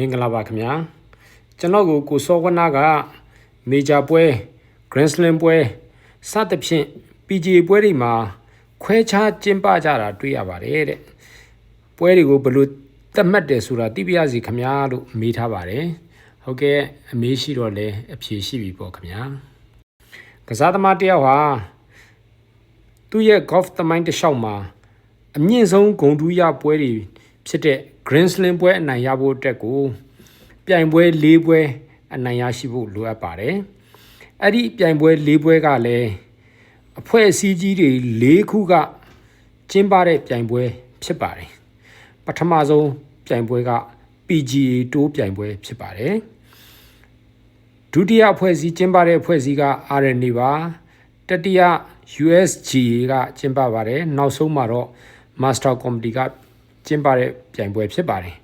မင်္ဂလာပါခင်ဗျာကျွန်တော်ကိုကိုစောဝနာကမေဂျာပွဲ Grand Slam ပွဲစသဖြင့် PGA ပွဲတွေမှာခွဲခြားကျင်းပကြတာတွေ့ရပါတယ်တဲ့ပွဲတွေကိုဘယ်လိုသတ်မှတ်တယ်ဆိုတာသိပြရစီခင်ဗျာလို့မေးထားပါတယ်ဟုတ်ကဲ့အမေးရှိတော့လဲအဖြေရှိပြီပေါ့ခင်ဗျာကစားသမားတစ်ယောက်ဟာသူ့ရဲ့ golf သမိုင်းတစ်လျှောက်မှာအမြင့်ဆုံးဂုဏ်ထူးရပွဲတွေဖြစ်တဲ့ Grand Slam ပွဲအနိုင်ရဖို့အတွက်ကိုပြိုင်ပွဲ၄ပွဲအနိုင်ရရှိဖို့လိုအပ်ပါတယ်။အဲ့ဒီပြိုင်ပွဲ၄ပွဲကလည်းအဖွဲ့အစည်းကြီးတွေ၄ခုကကျင်းပတဲ့ပြိုင်ပွဲဖြစ်ပါတယ်။ပထမဆုံးပြိုင်ပွဲက PGA Tour ပြိုင်ပွဲဖြစ်ပါတယ်။ဒုတိယအဖွဲ့အစည်းကျင်းပတဲ့အဖွဲ့အစည်းက RNA ပါ။တတိယ USGA ကကျင်းပပါတယ်။နောက်ဆုံးမှာတော့ Master Committee က ကျင်းပတဲ့ပြိုင်ပွဲဖြစ်ပါတယ်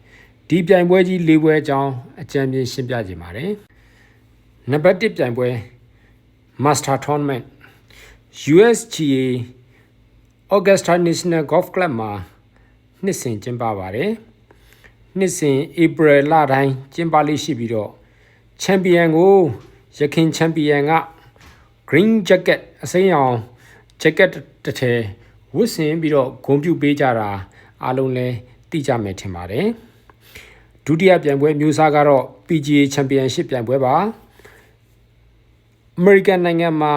ဒီပြိုင်ပွဲကြီး၄ပွဲအကြောင်းအကြံပြရှင်းပြခြင်းပါတယ်နံပါတ်1ပြိုင်ပွဲ Master Tournament USGA Augusta National Golf Club မှာနှစ်စဉ်ကျင်းပပါတယ်နှစ်စဉ် April လတိုင်းကျင်းပလေးရှိပြီးတော့ချန်ပီယံကိုရခင်ချန်ပီယံက Green Jacket အစိမ်းရောင် jacket တစ်ထည်ဝတ်ဆင်ပြီးတော့ဂုံပြုပေးကြတာ အားလုံးလည်းသိကြမယ်ထင်ပါတယ်ဒုတိယပြိုင်ပွဲမျိုးစားကတော့ PGA Championship ပြိုင်ပွဲပါ American နိုင်ငံမှာ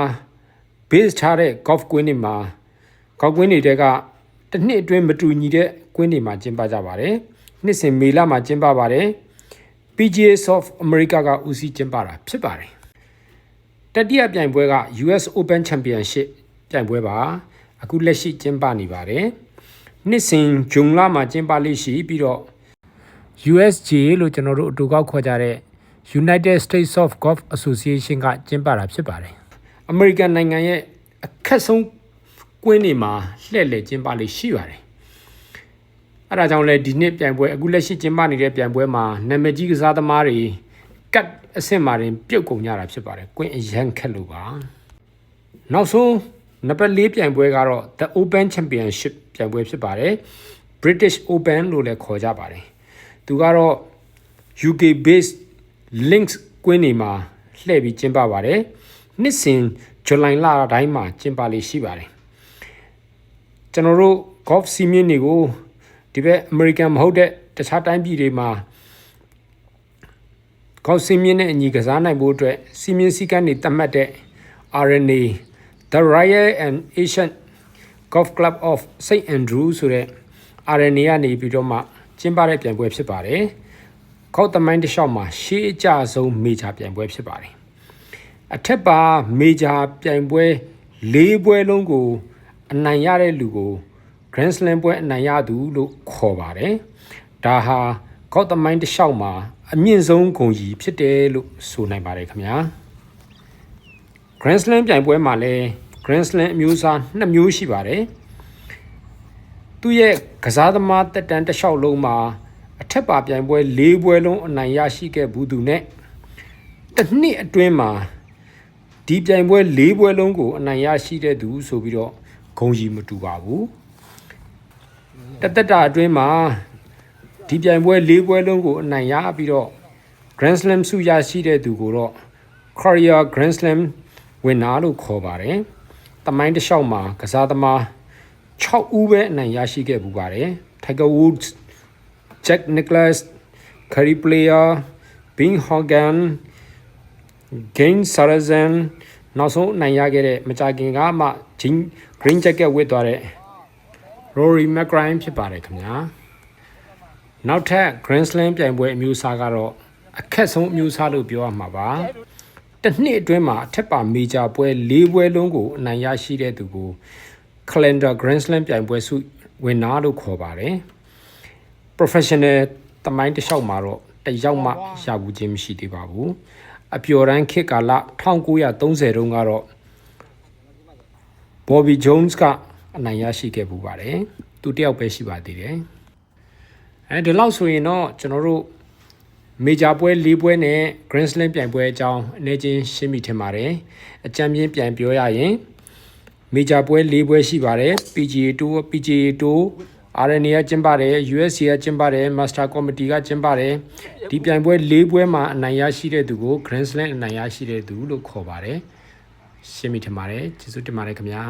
base ထားတဲ့ golf ကွင်းတွေမှာ golf ကွင်းတွေတဲကတစ်နှစ်အတွင်းမတူညီတဲ့ကွင်းတွေမှာကျင်းပကြပါတယ်နှစ်စဉ်မေလမှာကျင်းပပါတယ် PGA of America ကဦးစီးကျင်းပတာဖြစ်ပါတယ်တတိယပြိုင်ပွဲက US Open Championship ပြိုင်ပွဲပါအခုလက်ရှိကျင်းပနေပါတယ် နှစ်စဉ်ဂျွန်လမှာကျင်းပလိရှိပြီးတော့ USGA လို့ကျွန်တော်တို့အတူကောက်ခေါ်ကြတဲ့ United States of Golf Association ကကျင်းပတာဖြစ်ပါတယ်။ American နိုင်ငံရဲ့အခက်ဆုံးကွင်းတွေမှာလှည့်လည်ကျင်းပလိရှိပါတယ်။အဲဒါကြောင့်လဲဒီနှစ်ပြိုင်ပွဲအခုလက်ရှိကျင်းပနေတဲ့ပြိုင်ပွဲမှာနာမည်ကြီးကစားသမားတွေကတ်အဆင့်မှာတင်ပြုတ်ကုန်ကြတာဖြစ်ပါတယ်။ကွင်းအရန်ခက်လို့ပါ။နောက်ဆုံး နံပါတ်၄ပြိုင်ပွဲကတော့ The Open Championship ပြိုင်ပွဲဖြစ်ပါတယ် British Open လို့လည်းခေါ်ကြပါတယ်သူကတော့ UK based links ကွင်းနေမှာလှည့်ပြီးကျင်းပပါတယ်နှစ်စဉ်ဇူလိုင်လတိုင်းမှာကျင်းပလေးရှိပါတယ်ကျွန်တော်တို့ golf စီမင်းတွေကိုဒီဘက် American မဟုတ်တဲ့တခြားတိုင်းပြည်တွေမှာ golf စီမင်းနဲ့အညီကစားနိုင်ဖို့အတွက်စီမင်းစည်းကမ်းတွေတတ်မှတ်တဲ့ RNA The Royal and Asian Golf Club of St Andrew ဆိုတဲ့ RNA ကနေပြီးတော့မှကျင်းပတဲ့ပြိုင်ပွဲဖြစ်ပါတယ်။ခောက်သမိုင်းတစ်လျှောက်မှာရှေးအကြဆုံးမေဂျာပြိုင်ပွဲဖြစ်ပါတယ်။အထက်ပါမေဂျာပြိုင်ပွဲ၄ပွဲလုံးကိုအနိုင်ရတဲ့လူကို Grand Slam ပွဲအနိုင်ရသူလို့ခေါ်ပါတယ်။ဒါဟာခောက်သမိုင်းတစ်လျှောက်မှာအမြင့်ဆုံးဂုဏ်ကြီးဖြစ်တယ်လို့ဆိုနိုင်ပါတယ်ခင်ဗျာ။ Grand Slam ပြိုင်ပွဲမှာလည်း Grand Slam အမျိုးအစား2မျိုးရှိပါတယ်။သူ့ရဲ့ကစားသမားတက်တန်းတစ်လျှောက်လုံးမှာအထက်ပါပြိုင်ပွဲ၄ပွဲလုံးအနိုင်ရရှိခဲ့ဘူးသူနဲ့တစ်နှစ်အတွင်းမှာဒီပြိုင်ပွဲ၄ပွဲလုံးကိုအနိုင်ရရှိတဲ့သူဆိုပြီးတော့ဂုံကြီးမတူပါဘူး။တသက်တာအတွင်းမှာဒီပြိုင်ပွဲ၄ပွဲလုံးကိုအနိုင်ရပြီးတော့ Grand Slam ဆုရရှိတဲ့သူကိုတော့ Korea Grand Slam ဝင်နာလို့ခေါ်ပါတယ်။တမိုင်းတစ်လျှောက်မှာကစားသမား6ဦးပဲအနိုင်ရရှိခဲ့ပူပါတယ်။ Tiger Woods, Jack Nicklaus, Curry Player, Bing Hogan, Gain Sarazen နောက်ဆုံးအနိုင်ရခဲ့တဲ့မကြခင်ကမှ Green Jacket ဝတ်သွားတဲ့ Rory McIlroy ဖြစ်ပါတယ်ခင်ဗျာ။နောက်ထပ် Grand Slam ပြိုင်ပွဲအမျိုးအစားကတော့အခက်ဆုံးအမျိုးအစားလို့ပြောရမှာပါ။ တစ်နှစ်အတွင်းမှာအထက်ပါမေဂျာပွဲ၄ပွဲလုံးကိုအနိုင်ရရှိတဲ့သူကို Calendar Grand Slam ပြိုင်ပွဲစုဝင်နာလို့ခေါ်ပါတယ် Professional တမိုင်းတစ်လျှောက်မှာတော့တယောက်မှရဘူးခြင်းမရှိသေးပါဘူးအပျော်တမ်းခေတ်ကာလ1930တုန်းကတော့ Bobby Jones ကအနိုင်ရရှိခဲ့ပူပါတယ်သူတယောက်ပဲရှိပါသေးတယ်အဲဒီလောက်ဆိုရင်တော့ကျွန်တော်တို့ မေဂျာပွဲ၄ပွဲနဲ့ Grand Slam ပြိုင်ပွဲအကြောင်းအနေချင်းရှင်းမိထင်ပါတယ်အကြံပြင်းပြန်ပြောရရင်မေဂျာပွဲ၄ပွဲရှိပါတယ် PGA Tour PGA Tour RNA ကကျင်းပါတယ် USC ကကျင်းပါတယ် Master Committee ကကျင်းပါတယ်ဒီပြိုင်ပွဲ၄ပွဲမှာအနိုင်ရရှိတဲ့သူကို Grand Slam အနိုင်ရရှိတဲ့သူလို့ခေါ်ပါတယ်ရှင်းမိထင်ပါတယ်ကျေးဇူးတင်ပါတယ်ခင်ဗျာ